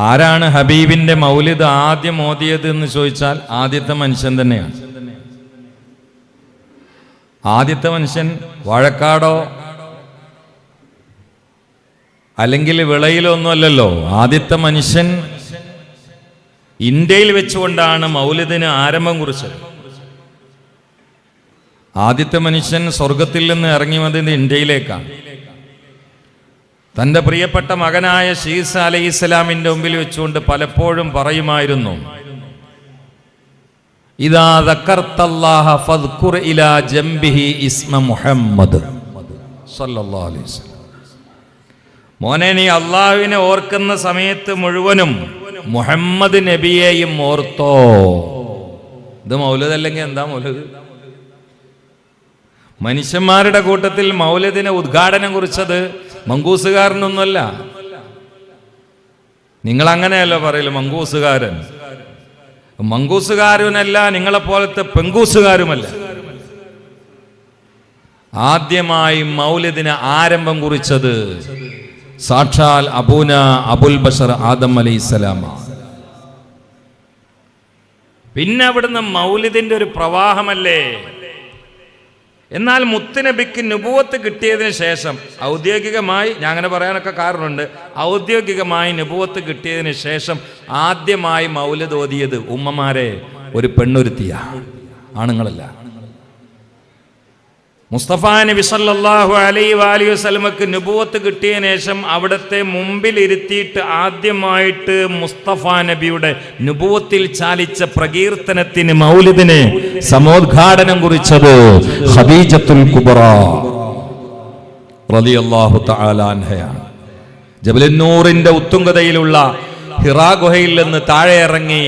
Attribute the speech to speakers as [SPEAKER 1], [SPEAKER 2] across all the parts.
[SPEAKER 1] ആരാണ് ഹബീബിന്റെ മൗലിദ് ആദ്യം ഓതിയത് എന്ന് ചോദിച്ചാൽ ആദ്യത്തെ മനുഷ്യൻ തന്നെയാണ്. ആദ്യത്തെ മനുഷ്യൻ വാഴക്കാടോ? അല്ലെങ്കിൽ വിളയിലോ ഒന്നുമല്ലല്ലോ. ആദ്യത്തെ മനുഷ്യൻ ഇന്ത്യയിൽ വെച്ചുകൊണ്ടാണ് മൗലിദിന് ആരംഭം കുറിച്ചത്. ആദ്യത്തെ മനുഷ്യൻ സ്വർഗത്തിൽ നിന്ന് ഇറങ്ങി വന്നത് ഇന്ത്യയിലേക്കാണ്. തന്റെ പ്രിയപ്പെട്ട മകനായ ഷീസ അലൈഹി ഇസ്ലാമിന്റെ മുമ്പിൽ വെച്ചുകൊണ്ട് പലപ്പോഴും പറയുമായിരുന്നു ഇലാ ജംബിഹി മുഹമ്മദ് മോനെ നീ അള്ളാഹുവിനെ ഓർക്കുന്ന സമയത്ത് മുഴുവനും മുഹമ്മദ് നബിയെയും ഓർത്തോ. ഇത് മൗലത് അല്ലെങ്കിൽ എന്താ മൗലത് മനുഷ്യന്മാരുടെ കൂട്ടത്തിൽ മൗലദിനെ ഉദ്ഘാടനം കുറിച്ചത് മങ്കൂസുകാരനൊന്നുമല്ല. നിങ്ങൾ അങ്ങനെയല്ലോ പറയൽ മങ്കൂസുകാരൻ. മങ്കൂസുകാരനല്ല നിങ്ങളെപ്പോലത്തെ പെങ്കൂസുകാരുമല്ല. ആദ്യമായി മൗലിദിന് ആരംഭം കുറിച്ചത് സാക്ഷാൽ അബൂന അബുൽ ബഷർ ആദം അലൈസലാമ പിന്നെ അവിടുന്ന് മൗലിദിന്റെ ഒരു പ്രവാഹമല്ലേ? എന്നാൽ മുത്തുനബിക്ക് നുപുവത്ത് കിട്ടിയതിന് ശേഷം ഔദ്യോഗികമായി ഞാൻ അങ്ങനെ പറയാനൊക്കെ കാരണമുണ്ട് ഔദ്യോഗികമായി നുപുവത്ത് കിട്ടിയതിന് ശേഷം ആദ്യമായി മൗലതോതിയത് ഉമ്മമാരെ ഒരു പെണ്ണൊരുത്തിയ ആണുങ്ങളല്ല. മുസ്തഫ നബി സല്ലാഹു അലൈ വാലി വസ്ലമക്ക് നുപൂവത്ത് കിട്ടിയ ശേഷം അവിടുത്തെ മുമ്പിലിരുത്തിയിട്ട് ആദ്യമായിട്ട് മുസ്തഫ നബിയുടെ നുപൂവത്തിൽ ചാലിച്ച പ്രകീർത്തനത്തിന് മൗലിദിനെ സമോദ്ഘാടനം കുറിച്ചത് ഖദീജത്തുൽ കുബറ റളിയല്ലാഹു തആല അൻഹയാണ്. ജബലുന്നൂറിന്റെ ഉത്തുംഗതയിലുള്ള ഹിറാ ഗുഹയിൽ നിന്ന് താഴെ ഇറങ്ങി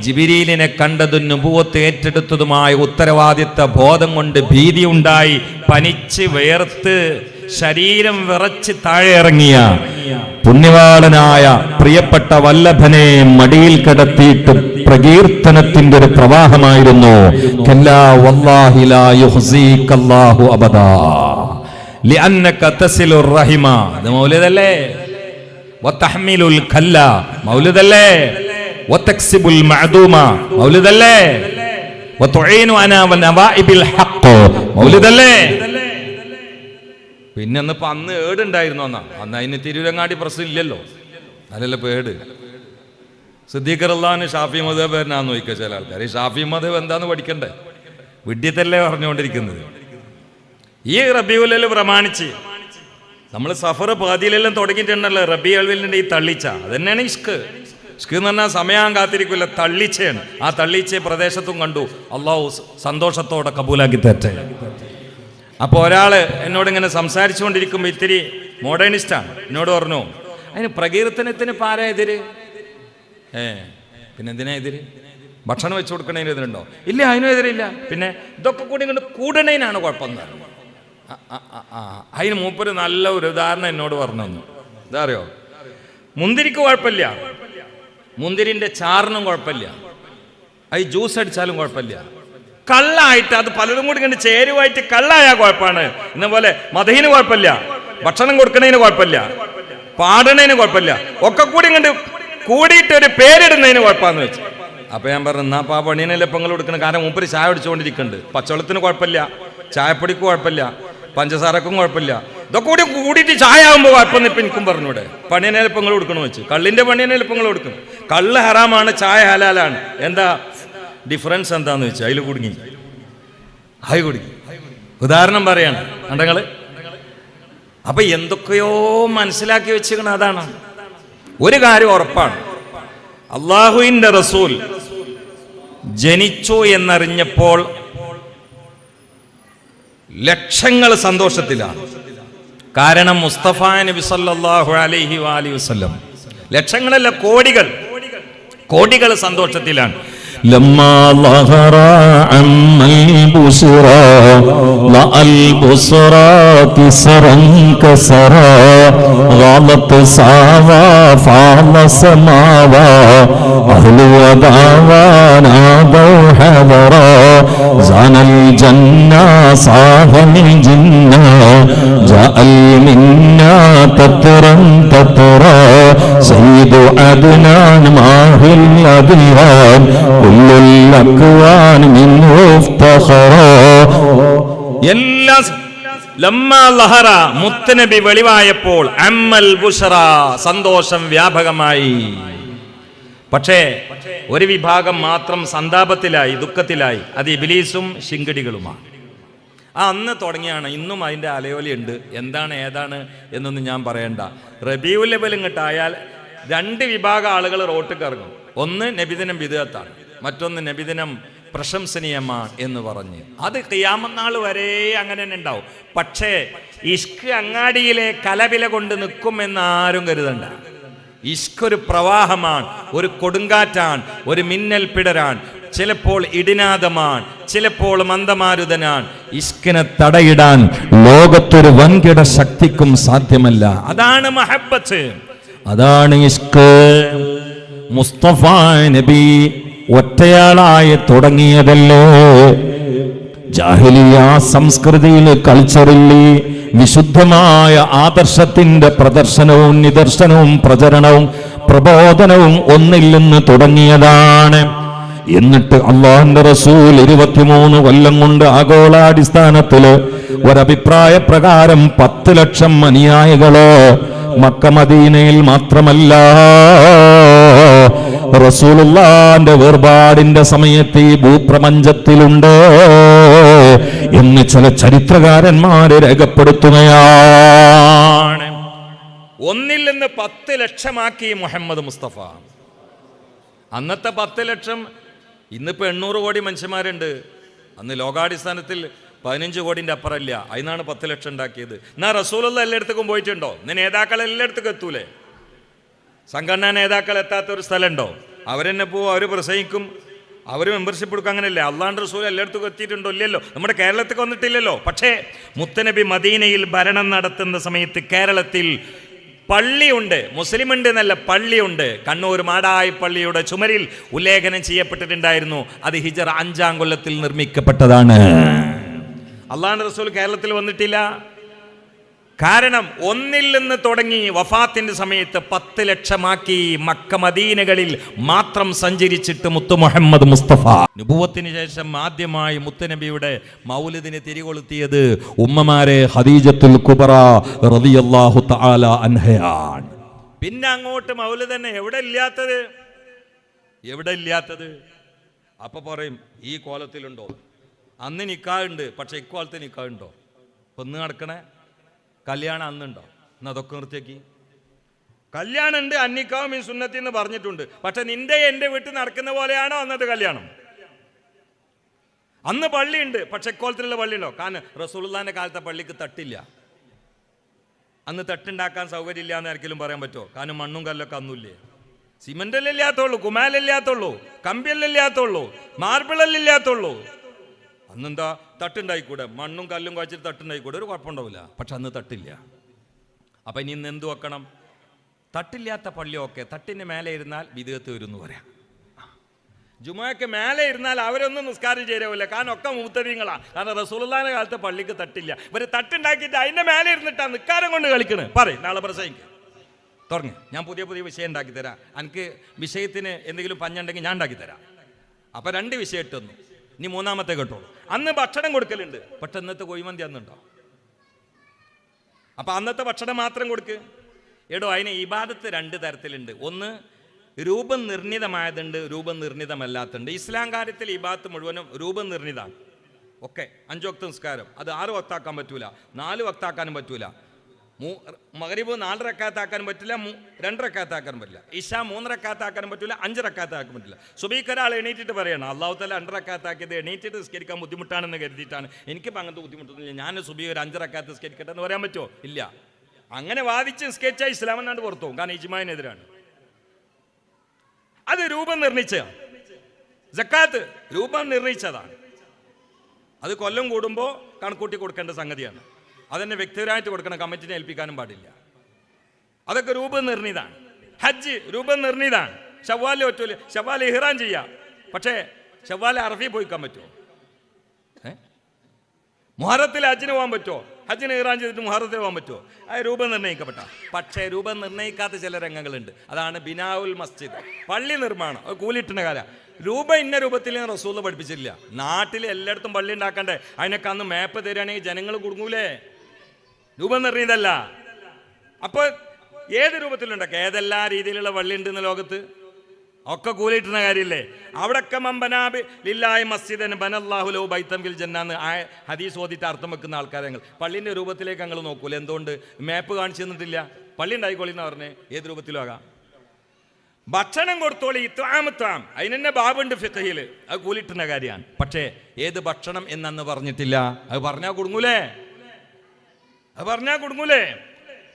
[SPEAKER 1] ജിബിരീലിനെ കണ്ടതും നുപുവത്ത് ഏറ്റെടുത്തതുമായ ഉത്തരവാദിത്ത ബോധം കൊണ്ട് ഭീതി ഉണ്ടായി പനിച്ച് വേർത്ത് ശരീരം വിറച്ച് താഴെ ഇറങ്ങിയ പുണ്യവാളനായ പ്രിയപ്പെട്ട വല്ലഭനെ മടിയിൽ കിടത്തിയിട്ട് പ്രകീർത്തനത്തിന്റെ ഒരു പ്രവാഹമായിരുന്നു. മൗലിദല്ലേ? മൗലിദല്ലേ? മൗലിദല്ലേ മൗലിദല്ലേ പിന്നെ അന്ന് ഏടുണ്ടായിരുന്നു എന്നാ അന്ന്. അതിന് തിരുവരങ്ങാടി പ്രശ്നം ഇല്ലല്ലോ. അതല്ല പേട് സിദ്ദീഖർ അള്ളഹാന് ഷാഫി മധുബ് എന്നാന്ന് ചോദിക്കുക ചില ആൾക്കാർ ഈ ഷാഫി മധുബ് എന്താന്ന് പഠിക്കണ്ടേ? വിഡ്ഢിത്തല്ലേ പറഞ്ഞുകൊണ്ടിരിക്കുന്നത്. ഈ റബിയുലിൽ പ്രമാണിച്ച് നമ്മൾ സഫർ പാതിയിലെല്ലാം തുടങ്ങിയിട്ടുണ്ടല്ലോ. റബി അൽവിലിന്റെ ഈ തള്ളിച്ച അത് തന്നെയാണ് ഇഷ്ക്. എന്ന് പറഞ്ഞാൽ സമയം കാത്തിരിക്കില്ല തള്ളിച്ചയാണ്. ആ തള്ളിച്ച പ്രദേശത്തും കണ്ടു. അള്ളാഹു സന്തോഷത്തോടെ കബൂലാക്കി തരട്ടെ. അപ്പോൾ ഒരാൾ എന്നോട് ഇങ്ങനെ സംസാരിച്ചുകൊണ്ടിരിക്കുമ്പോൾ ഇത്തിരി മോഡേണിസ്റ്റാണ് എന്നോട് പറഞ്ഞു അതിന് പ്രകീർത്തനത്തിന് ആരാ എതിര്? ഏ പിന്നെ എന്തിനാ എതിര്? ഭക്ഷണം വെച്ച് കൊടുക്കണതിന് എതിരുണ്ടോ? ഇല്ല അതിനും എതിരില്ല. പിന്നെ ഇതൊക്കെ കൂടി ഇങ്ങോട്ട് കൂടണേനാണ് കുഴപ്പം. എന്ന് പറഞ്ഞു. ആ, ആ, ആ, ആ. അതിന് മൂപ്പര് നല്ല ഒരു ഉദാഹരണം എന്നോട് പറഞ്ഞു തന്നു. അറിയോ? മുന്തിരിക്ക് കുഴപ്പമില്ല. മുന്തിരിന്റെ ചാറിനും കുഴപ്പമില്ല. അത് ജ്യൂസ് അടിച്ചാലും കുഴപ്പമില്ല. കള്ളായിട്ട് അത് പലരും കൂടി കണ്ട് ചേരുവായിട്ട് കള്ളായ കുഴപ്പമാണ്. എന്ന പോലെ മതഹിന് കുഴപ്പമില്ല. ഭക്ഷണം കൊടുക്കുന്നതിന് കുഴപ്പമില്ല. പാടണതിന് കുഴപ്പമില്ല. ഒക്കെ കൂടി കണ്ട് കൂടിയിട്ട് ഒരു പേരിടുന്നതിന് കുഴപ്പമാണെന്ന് വെച്ചു. അപ്പൊ ഞാൻ പറഞ്ഞു എന്നാ ആ പണീനല്ലേ ഇപ്പൊ കൊടുക്കണം കാരണം മൂപ്പര് ചായ അടിച്ചുകൊണ്ടിരിക്കുന്നുണ്ട് പച്ചവെള്ളത്തിന് കുഴപ്പമില്ല. ചായപ്പൊടിക്ക് കുഴപ്പമില്ല. പഞ്ചസാരക്കും കുഴപ്പമില്ല. ഇതൊക്കെ കൂടി കൂടിയിട്ട് ചായ ആകുമ്പോൾ കുഴപ്പമെന്ന് ഇപ്പം എനിക്കും പറഞ്ഞൂടെ. പണിയനെ ഇപ്പം നിങ്ങൾ കൊടുക്കണം വെച്ച്. കള്ളിന്റെ പണിയനെ ഇപ്പം കള്ള് ഹറാമാണ് ചായ ഹലാലാണ്. എന്താ? ഡിഫറൻസ് എന്താണെന്ന് വെച്ചാൽ അതിൽ കുടുങ്ങി. ഹായ് കുടുങ്ങി. ഉദാഹരണം പറയാണ്. കണ്ടങ്ങൾ അപ്പൊ എന്തൊക്കെയോ മനസ്സിലാക്കി വെച്ചിരിക്കണം അതാണ്. ഒരു കാര്യം ഉറപ്പാണ്. അള്ളാഹുവിന്റെ റസൂൽ ജനിച്ചു എന്നറിഞ്ഞപ്പോൾ ലക്ഷങ്ങൾ സന്തോഷത്തിലാണ്. കാരണം മുസ്തഫ നബി സല്ലാഹു അലൈഹി വാലി വസ്ലം ലക്ഷങ്ങളല്ല കോടികൾ കോടികൾ സന്തോഷത്തിലാണ്.
[SPEAKER 2] لما ظهر عم البشرى لأى البصرى كسرا كسرا غلط ساوى فعل سماوى أهل وباوى نادوا حذرا زان الجنة صاح الجنة جاء المنا تترا تترا سيد عدنان ماهي الأديان كل الأكوان منه افتخرا
[SPEAKER 1] എല്ലാ സ- ലമ്മ ലഹറ മുത്തനബി വെളിവായപ്പോൾ അമ്മൽ ബുഷറ സന്തോഷം വ്യാപകമായി പക്ഷേ ഒരു വിഭാഗം മാത്രം സന്താപത്തിലായി ദുഃഖത്തിലായി അത് ഇബിലീസും ശിങ്കടികളുമാണ് ആ അന്ന് തുടങ്ങിയാണ് ഇന്നും അതിൻ്റെ അലയോലിയുണ്ട് എന്താണ് ഏതാണ് എന്നൊന്നും ഞാൻ പറയണ്ട റബീഉൽ ലെവൽ ഇങ്ങോട്ടായാൽ രണ്ട് വിഭാഗം ആളുകൾ റോട്ടിൽ ഇറങ്ങും ഒന്ന് നബിദിനം വിധേയത്താണ് മറ്റൊന്ന് നബിദിനം പ്രശംസനീയമാണ് എന്ന് പറഞ്ഞ്. അത് കിയാമന്നാൾ വരെ അങ്ങനെ തന്നെ ഉണ്ടാവും. പക്ഷേ ഇഷ്ക് അങ്ങാടിയിലെ കലവില കൊണ്ട് നിൽക്കുമെന്ന് ആരും കരുതണ്ട. ഇഷ്ക് ഒരു പ്രവാഹമാണ് ഒരു കൊടുങ്കാറ്റാണ് ഒരു മിന്നൽ പിടരാണ് ചിലപ്പോൾ ഇടിനാഥമാണ് ചിലപ്പോൾ മന്ദമാരുതനാണ്. ഇഷ്കിനെ തടയിടാൻ ലോകത്തൊരു വൻകിട ശക്തിക്കും സാധ്യമല്ല. അതാണ് മഹബത്ത്. അതാണ് ഇഷ്ക് മുസ്തഫ നബി. ഒറ്റയാളായി തുടങ്ങിയതല്ലേ? ജാഹിലിയ സംസ്കൃതിയിൽ കൾച്ചറില്ലേ വിശുദ്ധമായ ആദർശത്തിന്റെ പ്രദർശനവും നിദർശനവും പ്രചരണവും പ്രബോധനവും ഒന്നില്ലെന്ന് തുടങ്ങിയതാണ്. എന്നിട്ട് അള്ളാഹിന്റെ റസൂൽ ഇരുപത്തിമൂന്ന് കൊല്ലം കൊണ്ട് ആഗോളാടിസ്ഥാനത്തിൽ ഒരഭിപ്രായ പ്രകാരം പത്ത് ലക്ഷം അനുയായികളോ മക്കമദീനയിൽ മാത്രമല്ല റസൂലുള്ളാന്റെ വേർപാടിന്റെ സമയത്ത് ഈ ഭൂപ്രപഞ്ചത്തിലുണ്ട് എന്ന് ചില ചരിത്രകാരന്മാര് രേഖപ്പെടുത്തുകയാണ്. ഒന്നിൽ നിന്ന് പത്ത് ലക്ഷമാക്കി മുഹമ്മദ് മുസ്തഫ. അന്നത്തെ പത്ത് ലക്ഷം ഇന്നിപ്പോൾ എണ്ണൂറ് കോടി മനുഷ്യന്മാരുണ്ട്. അന്ന് ലോകാടിസ്ഥാനത്തിൽ പതിനഞ്ച് കോടിന്റെ അപ്പുറമില്ല. അതിനാണ് പത്ത് ലക്ഷം ഉണ്ടാക്കിയത്. എന്നാ റസൂലുള്ള എല്ലായിടത്തേക്കും പോയിട്ടുണ്ടോ? ഇന്ന് നേതാക്കൾ എല്ലായിടത്തേക്കും എത്തൂലേ? സംഘടനാ നേതാക്കൾ എത്താത്ത ഒരു സ്ഥലമുണ്ടോ? അവരെന്നെ പോവും അവർ പ്രസംഗിക്കും. അവർ മെമ്പർഷിപ്പ് കൊടുക്കുക അങ്ങനെയല്ലേ? അള്ളാണ്ട് റസൂൽ എല്ലായിടത്തും എത്തിയിട്ടുണ്ടോ ഇല്ലല്ലോ നമ്മുടെ കേരളത്തിൽ വന്നിട്ടില്ലല്ലോ. പക്ഷേ മുത്തനബി മദീനയിൽ ഭരണം നടത്തുന്ന സമയത്ത് കേരളത്തിൽ പള്ളിയുണ്ട്. മുസ്ലിം ഉണ്ട് എന്നല്ല പള്ളിയുണ്ട്. കണ്ണൂർ മാടായി പള്ളിയുടെ ചുമരിൽ ഉല്ലേഖനം ചെയ്യപ്പെട്ടിട്ടുണ്ടായിരുന്നു. അത് ഹിജർ അഞ്ചാം കൊല്ലത്തിൽ നിർമ്മിക്കപ്പെട്ടതാണ്. അള്ളാണ്ട് റസൂൽ കേരളത്തിൽ വന്നിട്ടില്ല. കാരണം ഒന്നിൽ നിന്ന് തുടങ്ങി വഫാത്തിന്റെ സമയത്ത് പത്ത് ലക്ഷമാക്കി മക്ക മദീനകളിൽ മാത്രം സഞ്ചരിച്ചിട്ട് മുത്തു മുഹമ്മദ് മുസ്തഫ. നുപുവത്തിന് ശേഷം ആദ്യമായി മുത്തുനബിയുടെ മൗലിദിനെ തിരികൊളുത്തിയത് ഉമ്മമാരെ ഹദീജത്തുൽ കുബറ തആല അൻഹയാണ്. പിന്നെ അങ്ങോട്ട് മൗലിദ് തന്നെ എവിടെ ഇല്ലാത്തത്? എവിടെ ഇല്ലാത്തത്? അപ്പൊ പറയും ഈ കോലത്തിലുണ്ടോ? അന്ന് നിക്കാറുണ്ട് പക്ഷെ ഇക്കോലത്ത് നിക്കാറുണ്ടോ ഒന്ന് നടക്കണേ? കല്യാണം അന്നുണ്ടോ? എന്നാ അതൊക്കെ നിർത്തിയാക്കി. കല്യാണം ഉണ്ട് അന്നിക്കാവും ഈ സുന്നത്തി എന്ന് പറഞ്ഞിട്ടുണ്ട്. പക്ഷെ നിന്റെ എന്റെ വീട്ടിൽ നടക്കുന്ന പോലെയാണോ അന്നത്തെ കല്യാണം? അന്ന് പള്ളിയുണ്ട് പക്ഷെ ഇക്കോലത്തിലുള്ള പള്ളിയുണ്ടോ? കാരണം റസൂലുള്ളാന്റെ കാലത്തെ പള്ളിക്ക് തട്ടില്ല. അന്ന് തട്ടുണ്ടാക്കാൻ സൗകര്യമില്ല എന്ന് ആർക്കെങ്കിലും പറയാൻ പറ്റുമോ? കാരണം മണ്ണും കല്ലൊക്കെ അന്നുമില്ലേ? സിമന്റല്ലേ കുമാലില്ലാത്തുള്ളൂ കമ്പിയല്ലാത്തുള്ളൂ മാർബിളല്ലാത്തുള്ളൂ അന്നെന്താ? തട്ടുണ്ടായിക്കൂടെ? മണ്ണും കല്ലും കുഴച്ചിട്ട് തട്ടുണ്ടായിക്കൂടെ? ഒരു കുഴപ്പമുണ്ടാവില്ല. പക്ഷെ അന്ന് തട്ടില്ല. അപ്പം ഇനി ഇന്ന് എന്ത് വെക്കണം? തട്ടില്ലാത്ത പള്ളിയൊക്കെ തട്ടിന് മേലെ ഇരുന്നാൽ വിദേഹത്ത് വരുമെന്ന് പറയാം. ജുമാക്ക് മേലെ ഇരുന്നാൽ അവരൊന്നും നിസ്കാരം ചേരാവില്ല കാരണം ഒക്കെ മൂത്തരീങ്ങളാണ് കാരണം റസൂലുള്ളാന്റെ കാലത്ത് പള്ളിക്ക് തട്ടില്ല. ഇവർ തട്ടുണ്ടാക്കിയിട്ട് അതിന്റെ മേലെ ഇരുന്നിട്ടാണ് നിസ്കാരം കൊണ്ട് കളിക്കണേ. പറയും നാളെ പ്രസംഗിക്ക്. തുടങ്ങി. ഞാൻ പുതിയ പുതിയ വിഷയം ഉണ്ടാക്കി തരാം. എനിക്ക് വിഷയത്തിന് എന്തെങ്കിലും പഞ്ഞുണ്ടെങ്കിൽ ഞാൻ ഉണ്ടാക്കി തരാം. അപ്പം രണ്ട് വിഷയം ഇട്ടൊന്നു ഇനി മൂന്നാമത്തെ കേട്ടോളൂ. അന്ന് ഭക്ഷണം കൊടുക്കലുണ്ട്. പക്ഷെ ഇന്നത്തെ കോഴിമന്തി അന്നുണ്ടോ? അപ്പൊ അന്നത്തെ ഭക്ഷണം മാത്രം കൊടുക്ക്. എടോ അതിന് ഇബാദത്ത് രണ്ട് തരത്തിലുണ്ട്. ഒന്ന് രൂപം നിർണിതമായതുണ്ട് രൂപം നിർണിതമല്ലാത്തുണ്ട് ഇസ്ലാം കാര്യത്തിൽ ഇബാദത്ത് മുഴുവനും രൂപം നിർണിതാണ്. ഒക്കെ അഞ്ചു വക്ത നിസ്കാരം. അത് ആറ് വക്താക്കാൻ പറ്റൂല. നാല് വക്താക്കാനും പറ്റൂല. മൂ മകരീബ് നാല് റക്കാത്താക്കാനും പറ്റില്ല രണ്ട് റക്കാത്താക്കാനും പറ്റില്ല. ഇഷ മൂന്ന് റക്കാത്താക്കാനും പറ്റില്ല അഞ്ച് റക്കാത്താക്കാൻ പറ്റില്ല. സുബീക്ക് ഒരാൾ എണീറ്റിട്ട് പറയണം അള്ളാഹു തല രണ്ട് റക്കാത്താക്കിയത് എണീറ്റിട്ട് നിസ്കരിക്കാൻ ബുദ്ധിമുട്ടാണെന്ന് കരുതിയിട്ടാണ്. എനിക്കിപ്പോൾ അങ്ങനത്തെ ബുദ്ധിമുട്ടൊന്നുമില്ല ഞാൻ സുബീ ഒരു അഞ്ച് റക്കാത്ത് നിസ്കരിക്കട്ടെ എന്ന് പറയാൻ പറ്റുമോ? ഇല്ല. അങ്ങനെ വാദിച്ച് നിസ്കരിച്ചാൽ ഇസ്ലാം എന്നാണ്ട് പുറത്തു കാരണം ഇജ്മാനെതിരാണ്. അത് രൂപം നിർണയിച്ച ജക്കാത്ത് രൂപം നിർണയിച്ചതാണ് അത് കൊല്ലം കൂടുമ്പോൾ കണക്കൂട്ടി കൊടുക്കേണ്ട സംഗതിയാണ്. അതെന്നെ വ്യക്തിപരമായിട്ട് കൊടുക്കണം കമ്മിറ്റിനെ ഏൽപ്പിക്കാനും പാടില്ല. അതൊക്കെ രൂപം നിർണിതാണ് ഹജ്ജ് രൂപം നിർണിതാണ് ഷവ്വാലിൽ പറ്റൂല ഷവ്വാൽ ഇഹ്റാൻ ചെയ്യാം. പക്ഷേ ഷവ്വാൽ അറഫി പോയിക്കാൻ പറ്റുമോ മുഹറത്തിൽ ഹജ്ജിന് പോകാൻ പറ്റുമോ ഹജ്ജിന് ഇറാൻ ചെയ്തിട്ട് മുഹറത്തിൽ പോകാൻ പറ്റുമോ അത് രൂപം നിർണയിക്കപ്പെട്ട പക്ഷേ രൂപം നിർണയിക്കാത്ത ചില രംഗങ്ങളുണ്ട്. അതാണ് ബിനാവുൽ മസ്ജിദ്. പള്ളി നിർമ്മാണം. അത് കൂലിട്ടുന്ന കാല. രൂപം ഇന്ന രൂപത്തിൽ റസൂൽ പഠിപ്പിച്ചില്ല നാട്ടിൽ എല്ലായിടത്തും പള്ളി ഉണ്ടാക്കണ്ടേ? അതിനൊക്കെ അന്ന് മാപ്പ് തരികയാണെങ്കിൽ ജനങ്ങൾ കുടുങ്ങൂലേ? രൂപം നിറഞ്ഞതല്ല അപ്പൊ ഏത് രൂപത്തിലുണ്ടൊക്കെ? ഏതെല്ലാ രീതിയിലുള്ള വള്ളി ഉണ്ട് ലോകത്ത്? ഒക്കെ കൂലിയിട്ടുന്ന കാര്യമില്ലേ? അവിടൊക്കെ മമ്പനാബി ലില്ലായ് മസ്ജിദൻ ബനല്ലാഹുലോ ബൈത്തം ഫിൽ ജന്നാന്ന് ഹദീസ് ഓതിട്ട് അർത്ഥം വെക്കുന്ന ആൾക്കാരെ ഞങ്ങൾ. രൂപത്തിലേക്ക് ഞങ്ങൾ നോക്കൂല. എന്തുകൊണ്ട്? മാപ്പ് കാണിച്ചു തന്നിട്ടില്ല. പള്ളി ഉണ്ടായിക്കോളി എന്ന് പറഞ്ഞേ? ഏത് രൂപത്തിലും ആകാം. ഭക്ഷണം കൊടുത്തോളി ഇത്വാമത്താം അതിനെന്നെ ബാബുണ്ട് ഫിത്തയിൽ അത് കൂലിട്ടുന്ന കാര്യമാണ്. പക്ഷേ ഏത് ഭക്ഷണം എന്നന്ന് പറഞ്ഞിട്ടില്ല. അത് പറഞ്ഞാൽ കുടുങ്ങൂലേ? അത് പറഞ്ഞാൽ കൊടുങ്ങൂലേ?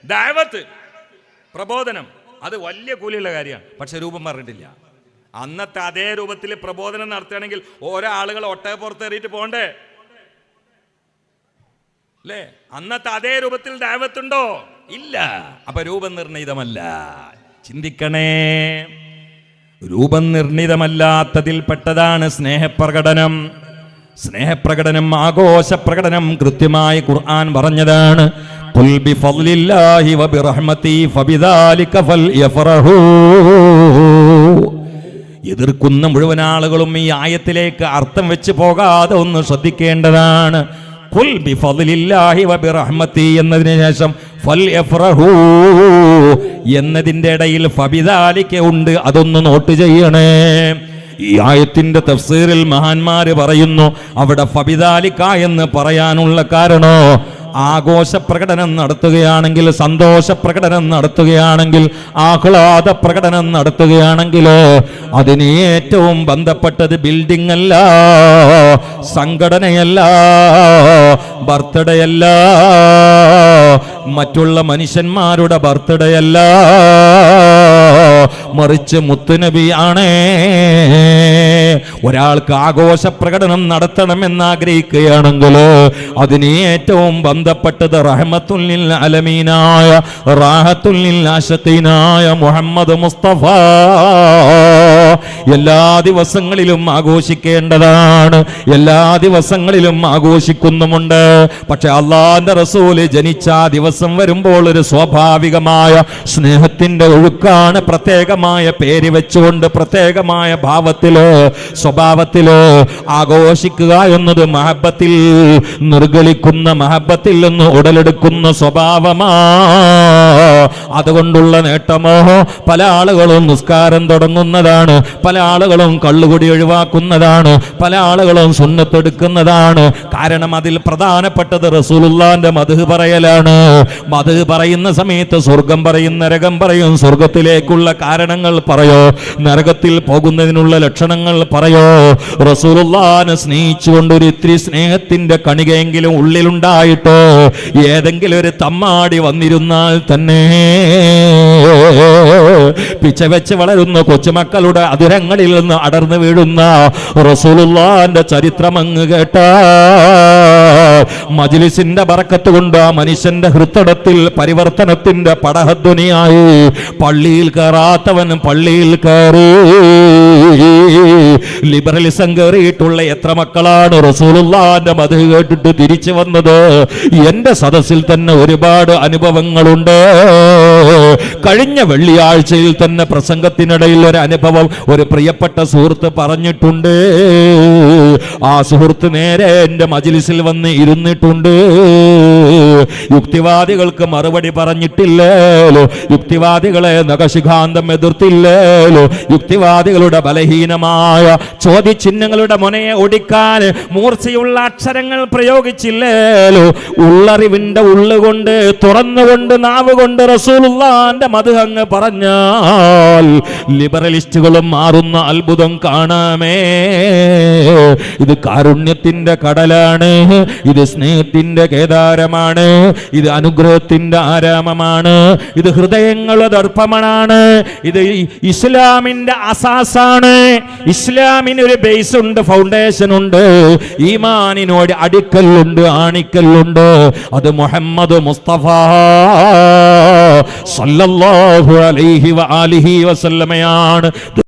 [SPEAKER 1] ദാവത്ത് പ്രബോധനം. അത് വലിയ കൂലിയുള്ള കാര്യമാണ്. പക്ഷെ രൂപം പറഞ്ഞിട്ടില്ല. അന്നത്തെ അതേ രൂപത്തിൽ പ്രബോധനം നടത്തുകയാണെങ്കിൽ ഓരോ ആളുകൾ ഒട്ടക പുറത്തേറിയിട്ട് പോകണ്ടേ? അല്ലേ? അന്നത്തെ അതേ രൂപത്തിൽ ദാവത്തുണ്ടോ? ഇല്ല. അപ്പൊ രൂപം നിർണീതമല്ല. ചിന്തിക്കണേ. രൂപം നിർണിതമല്ലാത്തതിൽ പെട്ടതാണ് സ്നേഹപ്രകടനം. സ്നേഹപ്രകടനം ആഘോഷ പ്രകടനം കൃത്യമായി ഖുർആൻ പറഞ്ഞതാണ്. എതിർക്കുന്ന മുഴുവൻ ആളുകളും ഈ ആയത്തിലേക്ക് അർത്ഥം വെച്ച് പോകാതെ ഒന്ന് ശ്രദ്ധിക്കേണ്ടതാണ്. "ഖുൽ ബിഫദ്ലില്ലാഹി വബിറഹ്മതി എന്നതിന് ശേഷം ഫൽയഫറഹൂ എന്നതിന്റെ ഇടയിൽ ഫബിദാലിക്ക ഉണ്ട്. അതൊന്ന് നോട്ട് ചെയ്യണേ. ഈ ആയത്തിന്റെ തഫ്സീറിൽ മഹാന്മാര് പറയുന്നു അവിടെ ഫബിദാലിക്ക എന്ന് പറയാനുള്ള കാരണോ? ആഘോഷ പ്രകടനം നടത്തുകയാണെങ്കിൽ സന്തോഷ പ്രകടനം നടത്തുകയാണെങ്കിൽ ആഹ്ലാദ പ്രകടനം നടത്തുകയാണെങ്കിലോ? അതിന് ഏറ്റവും ബന്ധപ്പെട്ടത് ബിൽഡിംഗ് അല്ല സംഘടനയല്ല ബർത്ത്ഡേ അല്ല മറ്റുള്ള മനുഷ്യന്മാരുടെ ബർത്ത്ഡേ അല്ല മറിച്ച് മുത്തുനബിയാണ് ഒരാൾക്ക് ആഘോഷ പ്രകടനം നടത്തണമെന്ന് ആഗ്രഹിക്കുകയാണെങ്കിൽ അതിന് ഏറ്റവും ബന്ധപ്പെട്ടത് റഹമത്തുല്ലിൽ അലമീനായ റാഹത്തുല്ലിൽ ആശത്തീനായ മുഹമ്മദ് മുസ്തഫ. എല്ലാ ദിവസങ്ങളിലും ആഘോഷിക്കേണ്ടതാണ്. എല്ലാ ദിവസങ്ങളിലും ആഘോഷിക്കുന്നുമുണ്ട്. പക്ഷെ അള്ളാന്റെ റസൂൽ ജനിച്ച ദിവസം വരുമ്പോൾ ഒരു സ്വാഭാവികമായ സ്നേഹത്തിന്റെ ഒഴുക്കാണ് പ്രത്യേകമായ പേര് വെച്ചുകൊണ്ട് പ്രത്യേകമായ ഭാവത്തിൽ സ്വഭാവത്തിൽ ആഘോഷിക്കുക എന്നത് മഹബത്തിൽ നിർഗളിക്കുന്ന മഹബത്തിൽ നിന്ന് ഉടലെടുക്കുന്ന സ്വഭാവമാ. അതുകൊണ്ടുള്ള നേട്ടമോ? പല ആളുകളും നിസ്കാരം തുടങ്ങുന്നതാണ്. പല ആളുകളും കള്ളുകുടി ഒഴിവാക്കുന്നതാണ്? പല ആളുകളും സുന്നത്തെടുക്കുന്നതാണ്? കാരണം അതിൽ പ്രധാനപ്പെട്ടത് റസൂലുള്ളാന്റെ മധു പറയലാണ്. മധു പറയുന്ന സമയത്ത് സ്വർഗം പറയും നരകം പറയും. സ്വർഗത്തിലേക്കുള്ള കാരണങ്ങൾ പറയോ? നരകത്തിൽ പോകുന്നതിനുള്ള ലക്ഷണങ്ങൾ പറയോ? റസൂലുള്ളാനെ സ്നേഹിച്ചുകൊണ്ട് ഒരു ഇത്തിരി സ്നേഹത്തിന്റെ കണികയെങ്കിലും ഉള്ളിലുണ്ടായിട്ടോ? ഏതെങ്കിലും ഒരു തമ്മാടി വന്നിരുന്നാൽ തന്നെ. പിച്ച വെച്ച് വളരുന്ന കൊച്ചുമക്കളുടെ അതിരങ്ങളിൽ നിന്ന് അടർന്നു വീഴുന്ന റസൂലുള്ളാന്റെ ചരിത്രം അങ്ങ് കേട്ട. മജിലിസിന്റെ ബറക്കത്ത് കൊണ്ട് ആ മനുഷ്യന്റെ ഹൃത്തടത്തിൽ പരിവർത്തനത്തിന്റെ പടഹധ്വനിയായി പള്ളിയിൽ കയറാത്തവൻ പള്ളിയിൽ കയറി. ലിബറലിസം കയറിയിട്ടുള്ള എത്ര മക്കളാണ് റസൂലുള്ളാന്റെ മത് കേട്ടിട്ട് തിരിച്ചു വന്നത്? എന്റെ സദസ്സിൽ തന്നെ ഒരുപാട് അനുഭവങ്ങളുണ്ട്. കഴിഞ്ഞ വെള്ളിയാഴ്ചയിൽ തന്നെ പ്രസംഗത്തിനിടയിൽ ഒരു അനുഭവം ഒരു പ്രിയപ്പെട്ട സുഹൃത്ത് പറഞ്ഞിട്ടുണ്ട്. ആ സുഹൃത്ത് നേരെ എന്റെ മജിലിസിൽ വന്ന് ഇരുന്നിട്ടുണ്ട്. യുക്തിവാദികൾക്ക് മറുപടി പറഞ്ഞിട്ടില്ലേലോ? യുക്തിവാദികളെ നഖശിഖാന്തം എതിർത്തില്ലേലോ? യുക്തിവാദികളുടെ ബലഹീനമായ ചോദ്യചിഹ്നങ്ങളുടെ മുനയെ ഒടിക്കാൻ മൂർച്ചയുള്ള അക്ഷരങ്ങൾ പ്രയോഗിച്ചില്ലേലോ? ഉള്ളറിവിന്റെ ഉള്ളുകൊണ്ട് തുറന്നുകൊണ്ട് നാവ് കൊണ്ട് റസൂലുള്ളാന്റെ മധു അങ്ങ് പറഞ്ഞാൽ ലിബറലിസ്റ്റുകളും മാറുന്ന അത്ഭുതം കാണാമേ. ഇത് കാരുണ്യത്തിന്റെ കടലാണ് ഇത് സ്നേഹത്തിന്റെ കേദാരമാണ് ഇത് അനുഗ്രഹത്തിന്റെ ആരാമമാണ് ഇത് ഹൃദയങ്ങളുടെ ദർപ്പമാണ് ഇത് ഇസ്ലാമിന്റെ അസാസാണ്. ഇസ്ലാമിന് ഒരു ബേസ് ഉണ്ട് ഫൗണ്ടേഷൻ ഉണ്ട് ഈമാനിനോട് അടിക്കല്ലുണ്ട് ആണിക്കല്ലുണ്ട്. അത് മുഹമ്മദ് മുസ്തഫ സല്ലല്ലാഹു അലൈഹി വ വസല്ലമയാണ്.